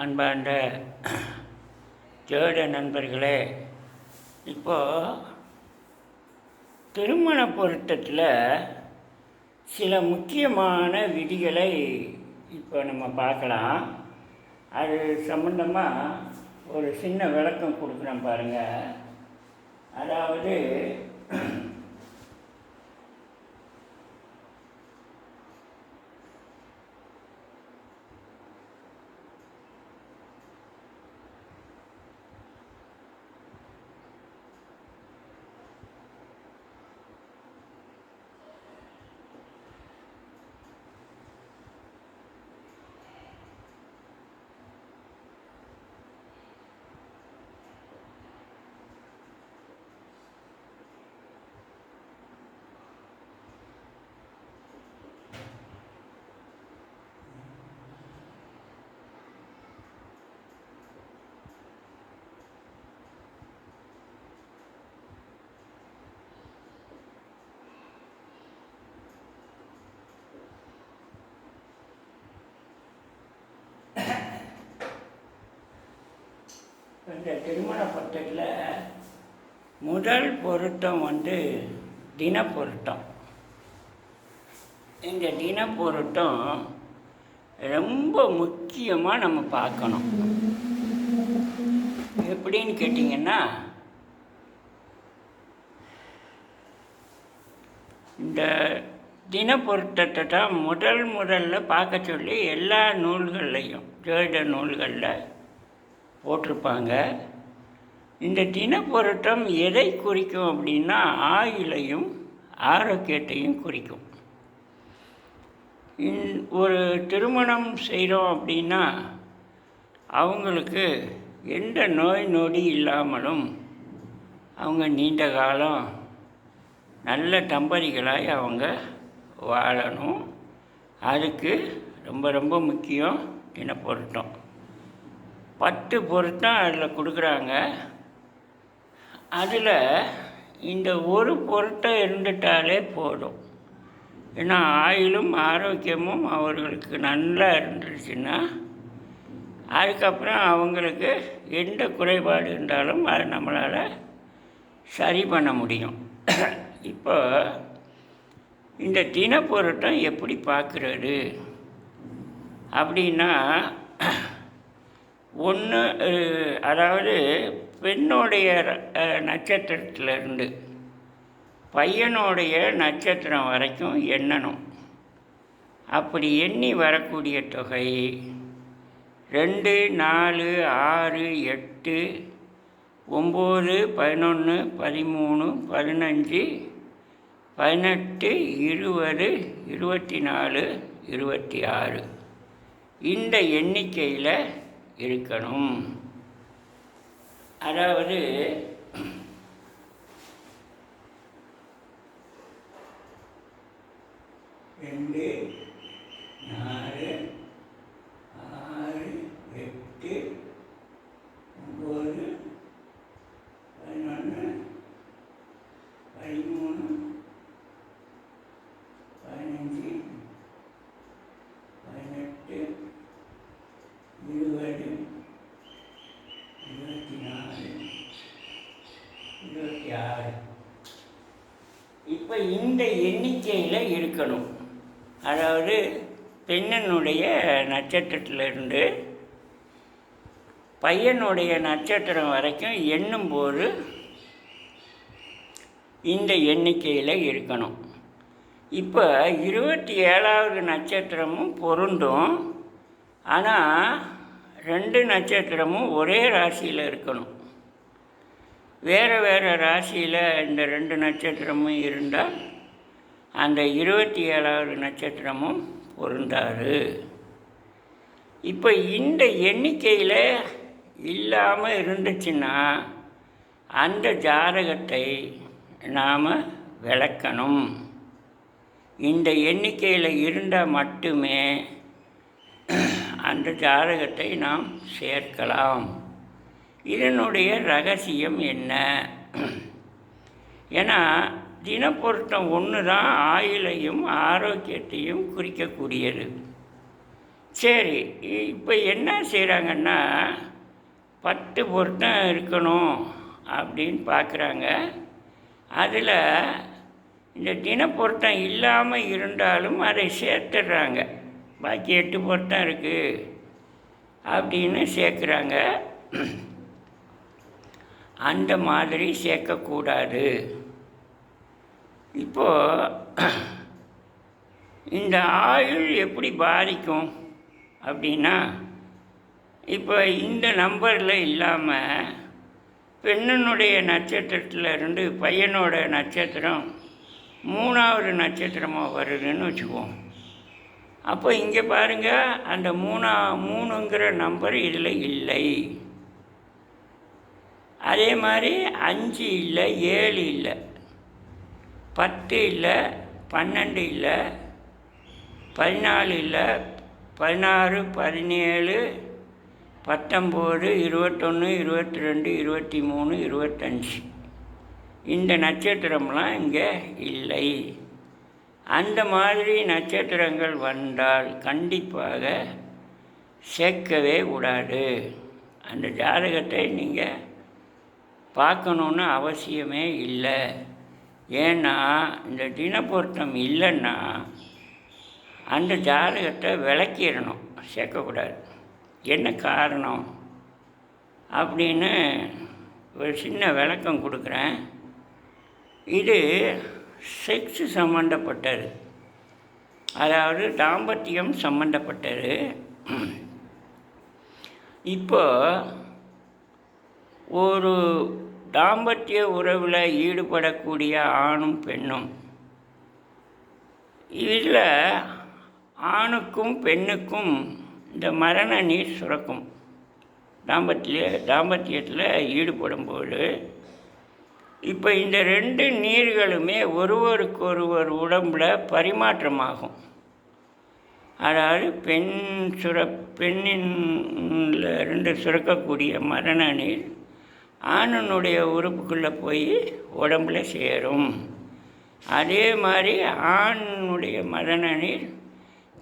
அன்பார்ந்த ஜோட நண்பர்களே இப்போது திருமண பொருத்தத்தில் சில முக்கியமான விதிகளை இப்போ நம்ம பார்க்கலாம். அது சம்பந்தமாக ஒரு சின்ன விளக்கம் கொடுக்குறேன் பாருங்கள் அதாவது இந்த திருமண பத்திரத்தில் முதல் பொருத்தம் வந்து தின பொருத்தம் இந்த தின பொருத்தம் ரொம்ப முக்கியமாக நம்ம பார்க்கணும். எப்படின்னு கேட்டிங்கன்னா இந்த தின பொருத்தத்தை தான் முதல் முதல்ல பார்க்க சொல்லி எல்லா நூல்கள்லையும் ஜோதிட நூல்களில் போட்டிருப்பாங்க. இந்த தினப்பொருட்டம் எதை குறிக்கும் அப்படின்னா ஆயுளையும் ஆரோக்கியத்தையும் குறிக்கும். இன்- ஒரு திருமணம் செய்கிறோம் அப்படின்னா அவங்களுக்கு எந்த நோய் நொடி இல்லாமலும் அவங்க நீண்ட காலம் நல்ல தம்பதிகளாய் அவங்க வாழணும். அதுக்கு ரொம்ப ரொம்ப முக்கியம் தினப்பொருட்டம். பத்து பொருத்தம் அதில் கொடுக்குறாங்க. அதில் இந்த ஒரு பொருத்தம் இருந்துட்டாலே போதும். ஏன்னா ஆயுளும் ஆரோக்கியமும் அவர்களுக்கு நல்லா இருந்துச்சுன்னா அதுக்கப்புறம் அவங்களுக்கு எந்த குறைபாடு இருந்தாலும் அதை நம்மளால் சரி பண்ண முடியும். இப்போ இந்த தினப்பொருட்டம் எப்படி பார்க்குறது அப்படின்னா ஒன்று அதாவது பெண்ணுடைய நட்சத்திரத்திலிருந்து பையனுடைய நட்சத்திரம் வரைக்கும் எண்ணணும். அப்படி எண்ணி வரக்கூடிய தொகை ரெண்டு நாலு ஆறு எட்டு ஒம்பது பதினொன்று பதிமூணு பதினஞ்சு பதினெட்டு இருபது இருபத்தி நாலு இருபத்தி ஆறு. இந்த எண்ணிக்கையில் இருக்கணும். அதாவது ரெண்டு நாலு ஆறு எட்டு ஒம்பது பதினொன்று பதிமூணு பதினஞ்சு பதினெட்டு இருபது இருபத்தி நாலு இருபத்தி ஆறு இப்போ இந்த எண்ணிக்கையில் இருக்கணும். அதாவது பெண்ணனுடைய நட்சத்திரத்திலிருந்து பையனுடைய நட்சத்திரம் வரைக்கும் எண்ணும்போது இந்த எண்ணிக்கையில் இருக்கணும். இப்போ இருபத்தி ஏழாவது நட்சத்திரமும் பொருந்தும். ஆனால் ரெண்டு நட்சத்திரமும் ஒரே ராசியில் இருக்கணும். வேறு வேறு ராசியில் இந்த ரெண்டு நட்சத்திரமும் இருந்தால் அந்த இருபத்தி ஏழாவது நட்சத்திரமும் பொருந்தாரு இப்போ இந்த எண்ணிக்கையில் இல்லாமல் இருந்துச்சுன்னா அந்த ஜாதகத்தை நாம் விளக்கணும். இந்த எண்ணிக்கையில் இருந்தால் மட்டுமே அந்த ஜாதகத்தை நாம் சேர்க்கலாம். இதனுடைய ரகசியம் என்ன? ஏன்னா தினப்பொருத்தம் ஒன்று தான் ஆயுளையும் ஆரோக்கியத்தையும் குறிக்கக்கூடியது. சரி இப்போ என்ன செய்கிறாங்கன்னா பத்து பொருத்தம் இருக்கணும் அப்படின்னு பார்க்குறாங்க அதில் இந்த தினப்பொருத்தம் இல்லாமல் இருந்தாலும் அதை சேர்த்துடுறாங்க பாக்கி எட்டு பொருத்தம் இருக்குது அப்படின்னு சேர்க்குறாங்க. அந்த மாதிரி சேர்க்கக்கூடாது. இப்போது இந்த ஆயுள் எப்படி பாதிக்கும் அப்படின்னா இப்போ இந்த நம்பரில் இல்லாமல் பெண்ணனுடைய நட்சத்திரத்தில் இருந்து பையனோட நட்சத்திரம் மூணாவது நட்சத்திரமாக வருதுன்னு வச்சுக்குவோம். அப்போ இங்கே பாருங்கள் அந்த மூணா மூணுங்கிற நம்பர் இதில் இல்லை. அதே மாதிரி அஞ்சு இல்லை ஏழு இல்லை பத்து இல்லை பன்னெண்டு இல்லை பதினாலு இல்லை பதினாறு பதினேழு பத்தொம்போது இருபத்தொன்று இருபத்தி ரெண்டு இருபத்தி மூணு இருபத்தஞ்சி. இந்த நட்சத்திரம்லாம் இங்கே இல்லை. அந்த மாதிரி நட்சத்திரங்கள் வந்தால் கண்டிப்பாக சேர்க்கவே கூடாது. அந்த ஜாதகத்தை நீங்கள் பார்க்கணுன்னு அவசியமே இல்லை. ஏன்னா இந்த தினப்பொருத்தம் இல்லைன்னா அந்த ஜாதகத்தை விளக்கிடணும். சேர்க்கக்கூடாது. என்ன காரணம்? அப்படின்னு ஒரு சின்ன விளக்கம் கொடுக்குறேன். இது செக்ஸ் சம்மந்தப்பட்டது அதாவது தாம்பத்தியம் சம்மந்தப்பட்டது இப்போது ஒரு தாம்பத்திய உறவில் ஈடுபடக்கூடிய ஆணும் பெண்ணும். இதில் ஆணுக்கும் பெண்ணுக்கும் இந்த மரண நீர் சுரக்கும். தாம்பத்திய தாம்பத்தியத்தில் ஈடுபடும்போது இப்போ இந்த ரெண்டு நீர்களுமே ஒருவருக்கொருவர் உடம்புல பரிமாற்றமாகும். அதாவது பெண் சுர பெண்ணின்ல இருந்து சுரக்கக்கூடிய மரண நீர் ஆணனுடைய உறுப்புக்குள்ளே போய் உடம்புல சேரும். அதே மாதிரி ஆணுடைய மரண நீர்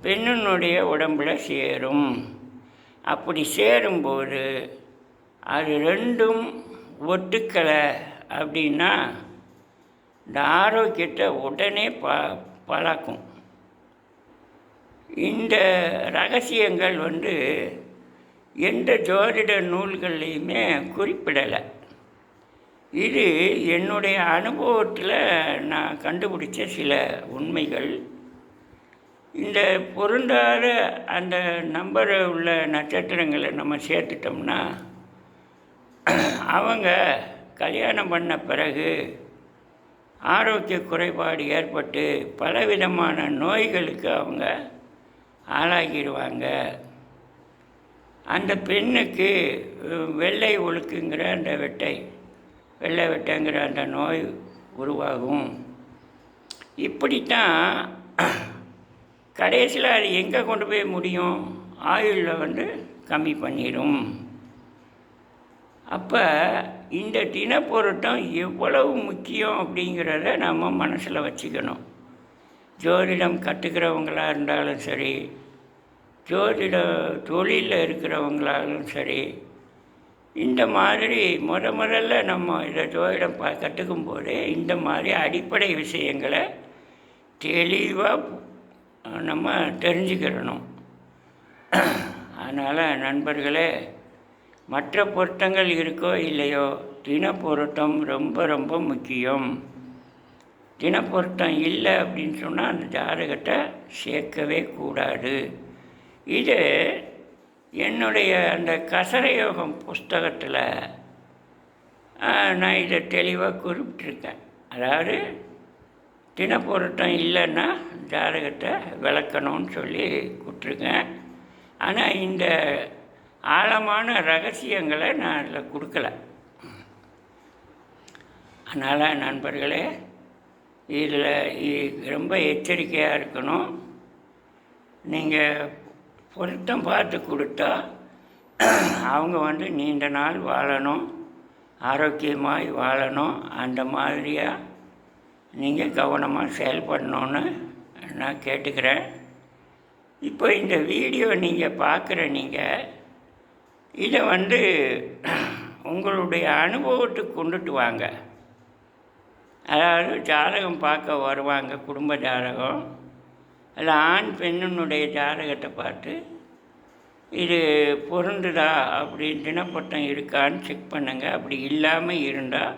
பெண்ணினுடைய உடம்புல சேரும். அப்படி சேரும்போது அது ரெண்டும் ஒட்டுக்கலை அப்படின்னா இந்த ஆரோக்கியத்தை உடனே ப பழக்கும். இந்த ரகசியங்கள் வந்து எந்த ஜோதிட நூல்கள்லையுமே குறிப்பிடலை. இது என்னுடைய அனுபவத்தில் நான் கண்டுபிடிச்ச சில உண்மைகள். இந்த பொருந்தாத அந்த நம்பரை உள்ள நட்சத்திரங்களை நம்ம சேர்த்துட்டோம்னா அவங்க கல்யாணம் பண்ண பிறகு ஆரோக்கிய குறைபாடு ஏற்பட்டு பலவிதமான நோய்களுக்கு அவங்க ஆளாகிடுவாங்க. அந்த பெண்ணுக்கு வெள்ளை ஒழுக்குங்கிற அந்த வெட்டை வெள்ளை வெட்டைங்கிற அந்த நோய் உருவாகும். இப்படித்தான் கடைசியில் அது எங்கே கொண்டு போய் முடியும்? ஆயுளில் வந்து கம்மி பண்ணிடும் அப்போ இந்த தினப்பொருட்டம் எவ்வளவு முக்கியம் அப்படிங்கிறத நம்ம மனசில் வச்சுக்கணும். ஜோதிடம் கற்றுக்கிறவங்களாக இருந்தாலும் சரி ஜோதிட தொழிலில் இருக்கிறவங்களாலும் சரி இந்த மாதிரி முத முதல்ல நம்ம இதை ஜோதிடம் ப கற்றுக்கும் போதே இந்த மாதிரி அடிப்படை விஷயங்களை தெளிவாக நம்ம தெரிஞ்சுக்கிறணும் அதனால் நண்பர்களே மற்ற பொருத்தங்கள் இருக்கோ இல்லையோ தினப்பொருத்தம் ரொம்ப ரொம்ப முக்கியம். தினப்பொருத்தம் இல்லை அப்படின்னு சொன்னால் அந்த ஜாதகத்தை சேர்க்கவே கூடாது. இது என்னுடைய அந்த கசரயோகம் புஸ்தகத்தில் நான் இதை தெளிவாக குறிப்பிட்டிருக்கேன். அதாவது தினப்பொருத்தம் இல்லைன்னா ஜாதகத்தை விளக்கணும்னு சொல்லி கொடுத்துருக்கேன். ஆனால் இந்த ஆழமான ரகசியங்களை நான் அதில் கொடுக்கல. அதனால் நண்பர்களே இதில் ரொம்ப எச்சரிக்கையாக இருக்கணும். நீங்கள் பொருத்தம் பார்த்து கொடுத்தா அவங்க வந்து நீண்ட நாள் வாழணும் ஆரோக்கியமாய் வாழணும் அந்த மாதிரியாக நீங்கள் கவனமாக செயல்படணும்னு நான் கேட்டுக்கிறேன். இப்போ இந்த வீடியோ நீங்கள் பார்க்குற நீங்கள் இதை வந்து உங்களுடைய அனுபவத்துக்கு கொண்டுட்டு வாங்க. அதாவது ஜாதகம் பார்க்க வருவாங்க குடும்ப ஜாதகம். அதில் ஆண் பெண்ணினுடைய ஜாதகத்தை பார்த்து இது பொருந்துதா அப்படி தினப்பட்டம் இருக்கான்னு செக் பண்ணுங்கள் அப்படி இல்லாமல் இருந்தால்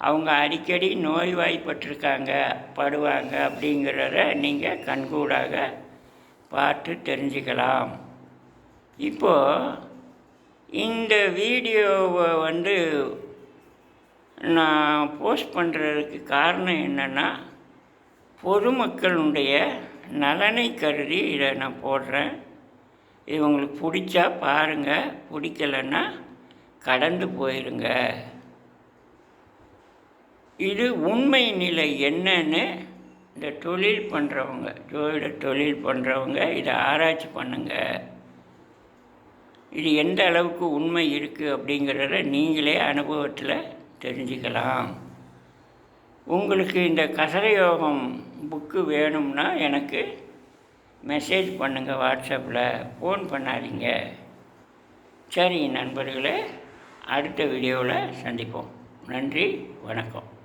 அவங்க அடிக்கடி நோய்வாய்ப்பட்டிருக்காங்க படுவாங்க அப்படிங்கிறத நீங்கள் கண்கூடாக பார்த்து தெரிஞ்சுக்கலாம். இப்போது இந்த வீடியோவை வந்து நான் போஸ்ட் பண்ணுறதுக்கு காரணம் என்னென்னா பொதுமக்களுடைய நலனை கருதி இதை நான் போடுறேன். இது உங்களுக்கு பிடிச்சா பாருங்கள் பிடிக்கலன்னா கடந்து போயிருங்க. இது உண்மை நிலை என்னன்னு இந்த தொழில் பண்ணுறவங்க ஜோதிட தொழில் பண்ணுறவங்க இதை ஆராய்ச்சி பண்ணுங்கள் இது எந்த அளவுக்கு உண்மை இருக்குது அப்படிங்கிறத நீங்களே அனுபவத்தில் தெரிஞ்சுக்கலாம். உங்களுக்கு இந்த கசரயோகம் புக்கு வேணும்னா எனக்கு மெசேஜ் பண்ணுங்கள் வாட்ஸ்அப்பில். ஃபோன் பண்ணாதீங்க. சரி நண்பர்களே அடுத்த வீடியோவில் சந்திப்போம். நன்றி வணக்கம்.